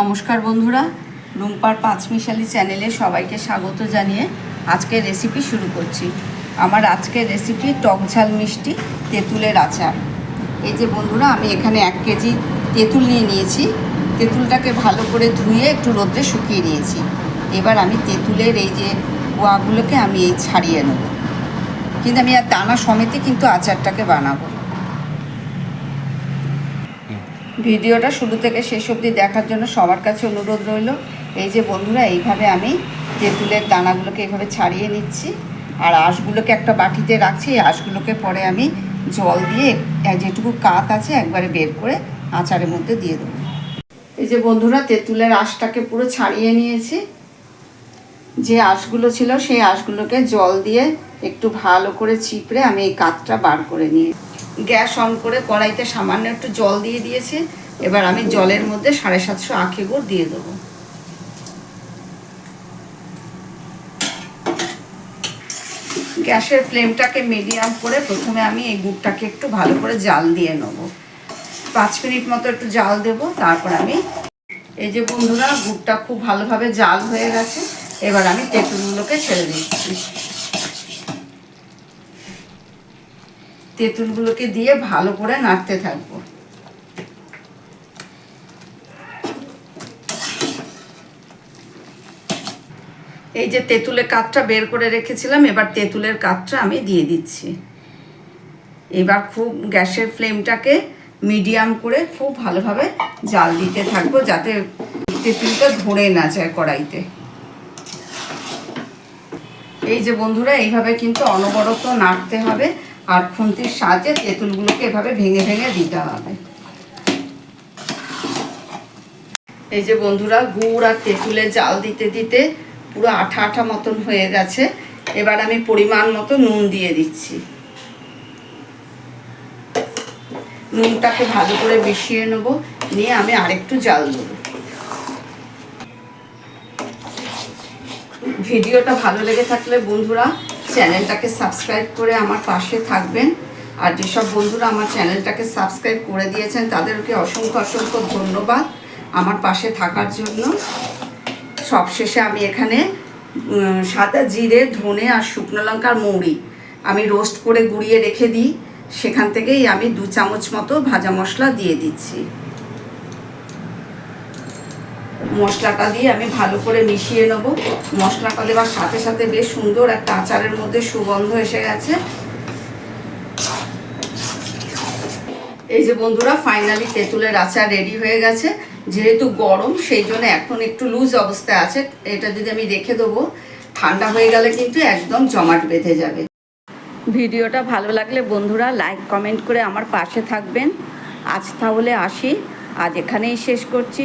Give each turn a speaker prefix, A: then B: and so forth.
A: নমস্কার বন্ধুরা। রুম্পার পাঁচমিশালি চ্যানেলে সবাইকে স্বাগত জানিয়ে আজকের রেসিপি শুরু করছি। আমার আজকের রেসিপি টক ঝাল মিষ্টি তেঁতুলের আচার। এই যে বন্ধুরা, আমি এখানে এক কেজি তেঁতুল নিয়ে নিয়েছি। তেঁতুলটাকে ভালো করে ধুয়ে একটু রোদ্রে শুকিয়ে নিয়েছি। এবার আমি তেঁতুলের এই যে কোয়াগুলোকে আমি এই ছাড়িয়ে নেব। কিন্তু আমি আর দানা সমেতে কিন্তু আচারটাকে বানাবো। ভিডিওটা শুরু থেকে শেষ অবধি দেখার জন্য সবার কাছে অনুরোধ রইল। এই যে বন্ধুরা, এইভাবে আমি তেঁতুলের দানাগুলোকে এইভাবে ছাড়িয়ে নিচ্ছি। আর আঁশগুলোকে একটা বাটিতে রাখছি। এই আঁশগুলোকে পরে আমি জল দিয়ে যেটুকু কাত আছে একবারে বের করে আচারের মধ্যে দিয়ে দেবো। এই যে বন্ধুরা, তেঁতুলের আঁশটাকে পুরো ছাড়িয়ে নিয়েছি। যে আঁশগুলো ছিল, সেই আঁশগুলোকে জল দিয়ে একটু ভালো করে চিপড়ে আমি এই কাতটা বার করে নিয়ে গ্যাস অন করে কড়াইতে সামান্য একটু জল দিয়ে দিয়েছি। এবার আমি জলের মধ্যে সাড়ে সাতশো আখি গুড় দিয়ে দেবো। গ্যাসের ফ্লেমটাকে মিডিয়াম করে প্রথমে আমি এই গুড়টাকে একটু ভালো করে জাল দিয়ে নেব। পাঁচ মিনিট মতো একটু জাল দেব, তারপর আমি এই যে বন্ধুরা, গুড়টা খুব ভালোভাবে জাল হয়ে গেছে। এবার আমি তেঁতুলগুলোকে ছেড়ে দিচ্ছি। তেঁতুলগুলোকে দিয়ে ভালো করে নাড়তে থাকব। এই যে তেঁতুলের কাঠটা বের করে রেখেছিলাম, এবার তেঁতুলের কাঠটা আমি দিয়ে দিচ্ছি। এবার খুব গ্যাসের ফ্লেমটাকে মিডিয়াম করে খুব ভালোভাবে জাল দিতে থাকব, যাতে তেঁতুলটা ধরে না যায় কড়াইতে। এই যে বন্ধুরা, এইভাবে কিন্তু অনবরত নাড়তে হবে। আর খুন্তির সাহায্যে তেঁতুলগুলোকে এভাবে ভেঙে ভেঙে দিতে হবে। এই যে বন্ধুরা, গুড় আর তেঁতুলে জাল দিতে দিতে পুরো আঠা আঠা মতন হয়ে গেছে। এবার আমি পরিমাণ মতো নুন দিয়ে দিচ্ছি। নুনটাকে ভালো করে মিশিয়ে নেব, নিয়ে আমি আরেকটু জাল দেবো। ভিডিওটা ভালো লেগে থাকলে বন্ধুরা চ্যানেলটাকে সাবস্ক্রাইব করে আমার পাশে থাকবেন। আর যেসব বন্ধুরা আমার চ্যানেলটাকে সাবস্ক্রাইব করে দিয়েছেন, তাদেরকে অসংখ্য অসংখ্য ধন্যবাদ আমার পাশে থাকার জন্য। সবশেষে আমি এখানে সাদা জিরে, ধনে আর শুকনো লঙ্কার মৌরি আমি রোস্ট করে গুঁড়িয়ে রেখে দিই। সেখান থেকেই আমি দু চামচ মতো ভাজা মশলা দিয়ে দিচ্ছি। মশলাটা দিয়ে আমি ভালো করে মিশিয়ে নেব। মশলাটা দেওয়ার সাথে সাথে বেশ সুন্দর একটা আচারের মধ্যে সুগন্ধ এসে গেছে। এই যে বন্ধুরা ফাইনালি তেঁতুলের আচার রেডি হয়ে গেছে। যেহেতু গরম, সেই জন্য এখন একটু লুজ অবস্থায় আছে। এটা যদি আমি রেখে দেবো, ঠান্ডা হয়ে গেলে কিন্তু একদম জমাট বেঁধে যাবে। ভিডিওটা ভালো লাগলে বন্ধুরা লাইক কমেন্ট করে আমার পাশে থাকবেন। আজ তাহলে আসি। আজ এখানেই শেষ করছি।